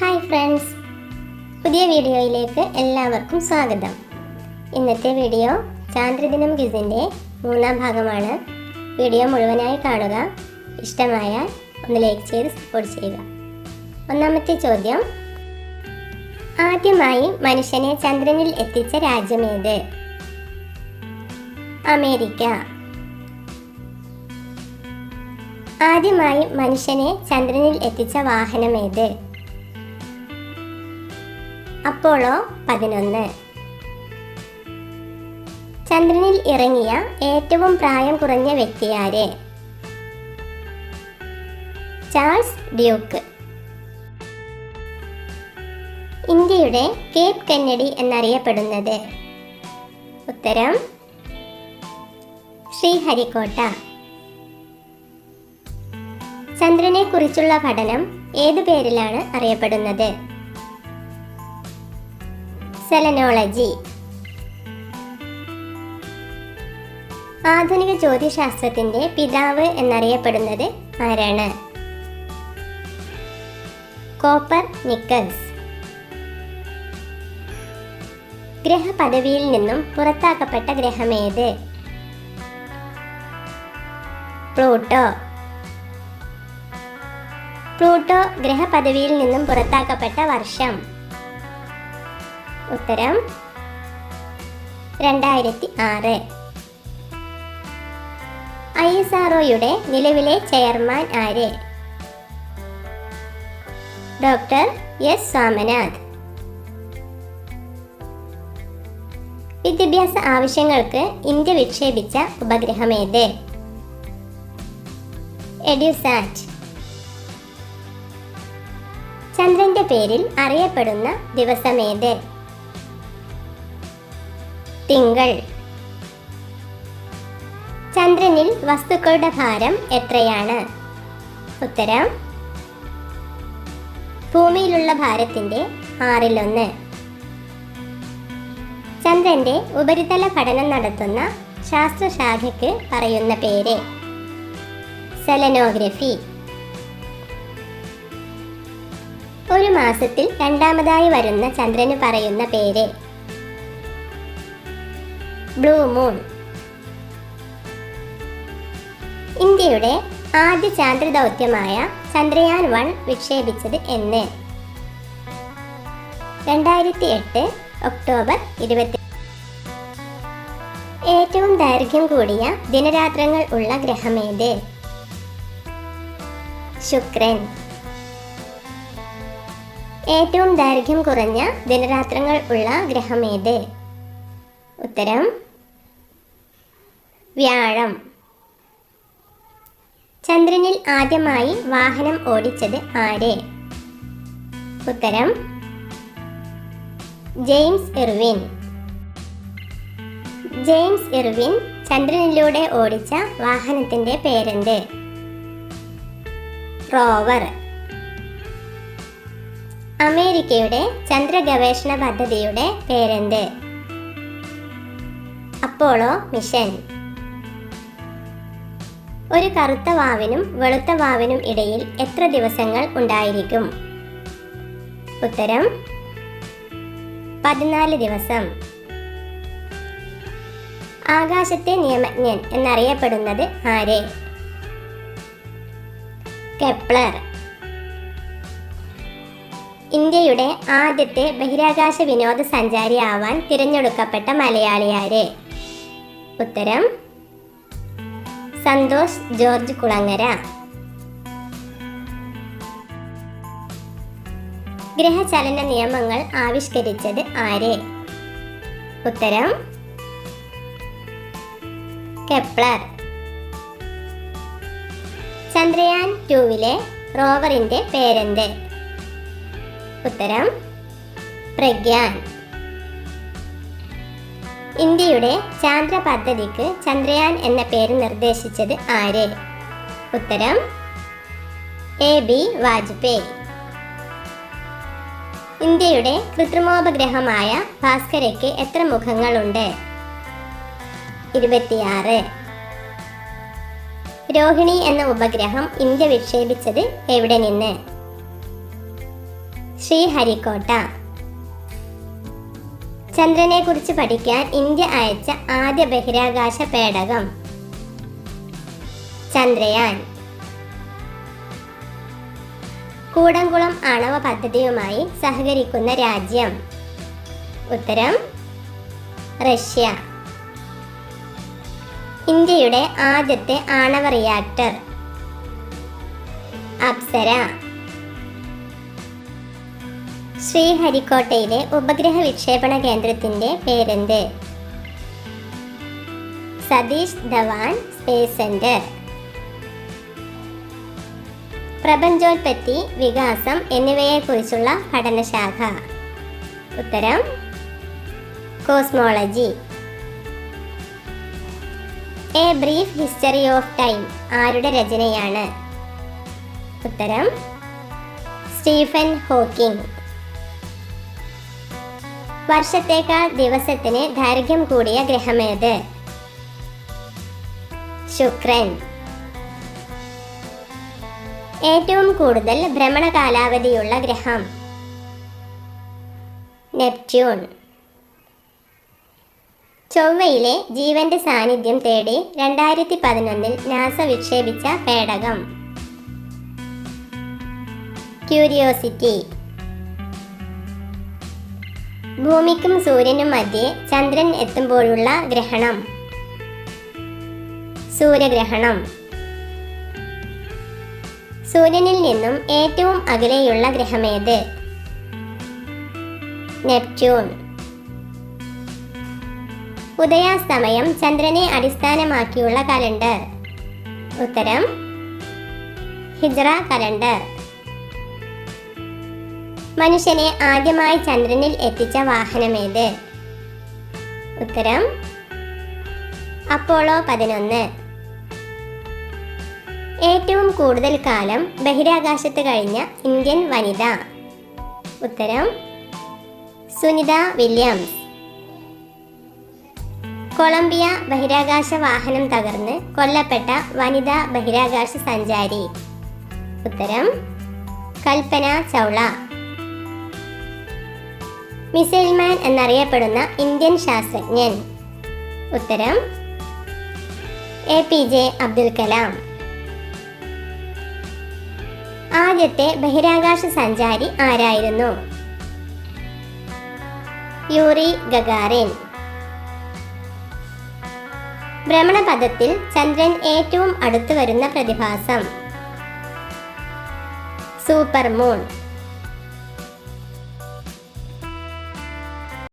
Hi friends പുതിയ വീഡിയോയിലേക്ക് എല്ലാവർക്കും സ്വാഗതം. ഇന്നത്തെ വീഡിയോ ചാന്ദ്രദിനം ക്വിസിന്റെ മൂന്നാം ഭാഗമാണ്. വീഡിയോ മുഴുവനായി കാണുക. ഇഷ്ടമായാൽ ഒന്ന് ലൈക്ക് ചെയ്ത് സപ്പോർട്ട് ചെയ്യുക. ഒന്നാമത്തെ ചോദ്യം ആദ്യമായി മനുഷ്യനെ ചന്ദ്രനിൽ എത്തിച്ച രാജ്യമേത് അമേരിക്ക. ആദ്യമായി മനുഷ്യനെ ചന്ദ്രനിൽ എത്തിച്ച വാഹനമേത് അപ്പോളോ പതിനൊന്ന്. ചന്ദ്രനിൽ ഇറങ്ങിയ ഏറ്റവും പ്രായം കുറഞ്ഞ വ്യക്തിയാര്? Charles Duke. ഇന്ത്യയുടെ കേപ്പ് കന്നഡി എന്നറിയപ്പെടുന്നത്. ഉത്തരം ശ്രീഹരിക്കോട്ട. ചന്ദ്രനെ കുറിച്ചുള്ള പഠനം ഏതു പേരിലാണ് അറിയപ്പെടുന്നത്? സെലനോളജി. ആധുനിക ജ്യോതിശാസ്ത്രത്തിന്റെ പിതാവ് എന്നറിയപ്പെടുന്നത് ആരാണ്? കോപ്പർ നിക്കൽസ്. ഗ്രഹപദവിയിൽ നിന്നും പുറത്താക്കപ്പെട്ട ഗ്രഹമേത്? പ്ലൂട്ടോ. പ്ലൂട്ടോ ഗ്രഹപദവിയിൽ നിന്നും പുറത്താക്കപ്പെട്ട വർഷം. ഉത്തരം രണ്ടായിരത്തി ആറ് ഐ എസ് ആർ ഒയുടെ നിലവിലെ ചെയർമാൻ ആര്? Doctor S Swaminath. വിദ്യാഭ്യാസ ആവശ്യങ്ങൾക്ക് ഇന്ത്യ വിക്ഷേപിച്ച ഉപഗ്രഹമേത് എഡ്യൂസാറ്റ്. ചന്ദ്രന്റെ പേരിൽ അറിയപ്പെടുന്ന ദിവസമേത് തിങ്കൾ. ചന്ദ്രനിൽ വസ്തുക്കളുടെ ഭാരം എത്രയാണ്? ഉത്തരം ഭൂമിയിലുള്ള ഭാരത്തിന്റെ ആറിലൊന്ന്. ചന്ദ്രന്റെ ഉപരിതല പഠനം നടത്തുന്ന ശാസ്ത്രശാഖയ്ക്ക് പറയുന്ന പേര് സെലനോഗ്രഫി. ഒരു മാസത്തിൽ രണ്ടാമതായി വരുന്ന ചന്ദ്രന് പറയുന്ന പേര് ബ്ലൂ മൂൺ. ഇന്ത്യയുടെ ആദ്യ ചാന്ദ്രദൗത്യമായ ചന്ദ്രയാൻ വൺ വിക്ഷേപിച്ചത് എന്ന്. രണ്ടായിരത്തി എട്ട് ഒക്ടോബർ ഇരുപത്തി ഏറ്റവും ദൈർഘ്യം കൂടിയ ദിനരാത്രങ്ങൾ ഉള്ള ഗ്രഹമേത്? ശുക്രൻ. ഏറ്റവും ദൈർഘ്യം കുറഞ്ഞ ദിനരാത്രങ്ങൾ ഉള്ള ഗ്രഹമേത്? ഉത്തരം വ്യാഴം. ചന്ദ്രനിൽ ആദ്യമായി വാഹനം ഓടിച്ചത് ആര്? ഉത്തരം ജെയിംസ് ഇർവിൻ. ജെയിംസ് ഇർവിൻ ചന്ദ്രനിലൂടെ ഓടിച്ച വാഹനത്തിന്റെ പേരെന്ത്? റോവർ. അമേരിക്കയുടെ ചന്ദ്ര ഗവേഷണ പദ്ധതിയുടെ പേരെന്ത്? Apollo mission. ഒരു കറുത്ത വാവിനും വെളുത്ത വാവിനും ഇടയിൽ എത്ര ദിവസങ്ങൾ ഉണ്ടായിരിക്കും? ഉത്തരം പതിനാല് ദിവസം. ആകാശത്തെ നിയമജ്ഞൻ എന്നറിയപ്പെടുന്നത് ആരെ? കെപ്ലർ. ഇന്ത്യയുടെ ആദ്യത്തെ ബഹിരാകാശ വിനോദസഞ്ചാരി ആവാൻ തിരഞ്ഞെടുക്കപ്പെട്ട മലയാളിയാരെ? ഉത്തരം സന്തോഷ് ജോർജ് കുളങ്ങര. ഗ്രഹചലന നിയമങ്ങൾ ആവിഷ്കരിച്ചത് ആര്? ഉത്തരം കെപ്ലർ. ചന്ദ്രയാൻ ടൂവിലെ റോവറിന്റെ പേരെന്ത്? ഉത്തരം പ്രഗ്യാൻ. ഇന്ത്യയുടെ ചാന്ദ്ര പദ്ധതിക്ക് ചന്ദ്രയാൻ എന്ന പേര് നിർദ്ദേശിച്ചത് ആര്? ഉത്തരം എ ബി വാജ്പേയി. ഇന്ത്യയുടെ കൃത്രിമോപഗ്രഹമായ ഭാസ്കരയ്ക്ക് എത്ര മുഖങ്ങളുണ്ട്? ഇരുപത്തിയാറ്. രോഹിണി എന്ന ഉപഗ്രഹം ഇന്ത്യ വിക്ഷേപിച്ചത് എവിടെ നിന്ന്? ശ്രീഹരിക്കോട്ട. ചന്ദ്രനെ കുറിച്ച് പഠിക്കാൻ ഇന്ത്യ അയച്ച ആദ്യ ബഹിരാകാശ പേടകം. ചന്ദ്രയാൻ. കൂടംകുളം ആണവ പദ്ധതിയുമായി സഹകരിക്കുന്ന രാജ്യം. ഉത്തരം റഷ്യ. ഇന്ത്യയുടെ ആദ്യത്തെ ആണവ റിയാക്ടർ. അപ്സര. ശ്രീഹരിക്കോട്ടയിലെ ഉപഗ്രഹ വിക്ഷേപണ കേന്ദ്രത്തിന്റെ പേരെന്ത്? Satish Dhawan space centre. പ്രപഞ്ചോൽപത്തി വികാസം എന്നിവയെക്കുറിച്ചുള്ള പഠനശാഖ. ഉത്തരം cosmology. A brief history of time ആരുടെ രചനയാണ്? ഉത്തരം സ്റ്റീഫൻ ഹോക്കിംഗ്. വർഷത്തേക്കാൾ ദിവസത്തിന് ദൈർഘ്യം കൂടിയ ഗ്രഹമേത്? ശുക്രൻ. ഏറ്റവും കൂടുതൽ ഭ്രമണ കാലാവധിയുള്ള ഗ്രഹം? നെപ്റ്റ്യൂൺ. ചൊവ്വയിലെ ജീവന്റെ സാന്നിധ്യം തേടി രണ്ടായിരത്തി പതിനൊന്നിൽ നാസ വിക്ഷേപിച്ച പേടകം. ക്യൂരിയോസിറ്റി. ഭൂമിക്കും സൂര്യനും മധ്യേ ചന്ദ്രൻ എത്തുമ്പോഴുള്ള ഗ്രഹണം. സൂര്യഗ്രഹണം. സൂര്യനിൽ നിന്നും ഏറ്റവും അകലെയുള്ള ഗ്രഹമേത്? നെപ്റ്റ്യൂൺ. ഉദയാസ്തമയം ചന്ദ്രനെ അടിസ്ഥാനമാക്കിയുള്ള കലണ്ടർ. ഉത്തരം ഹിജ്റ കലണ്ടർ. മനുഷ്യനെ ആദ്യമായി ചന്ദ്രനിൽ എത്തിച്ച വാഹനമേത് ഉത്തരം അപ്പോളോ പതിനൊന്ന്. ഏറ്റവും കൂടുതൽ കാലം ബഹിരാകാശത്ത് കഴിഞ്ഞ ഇന്ത്യൻ വനിത. ഉത്തരം സുനിത വില്യംസ്. കൊളംബിയ ബഹിരാകാശ വാഹനം തകർന്ന് കൊല്ലപ്പെട്ട വനിതാ ബഹിരാകാശ സഞ്ചാരി. ഉത്തരം കൽപ്പന ചൗള. മിസൈൽ മാൻ എന്നറിയപ്പെടുന്ന ഇന്ത്യൻ ശാസ്ത്രജ്ഞൻ. ഉത്തരം A P J Abdul Kalam. ആദ്യത്തെ ബഹിരാകാശ സഞ്ചാരി ആരായിരുന്നു? Yuri Gagarin. ഭ്രമണപഥത്തിൽ ചന്ദ്രൻ ഏറ്റവും അടുത്തു വരുന്ന പ്രതിഭാസം. Super moon.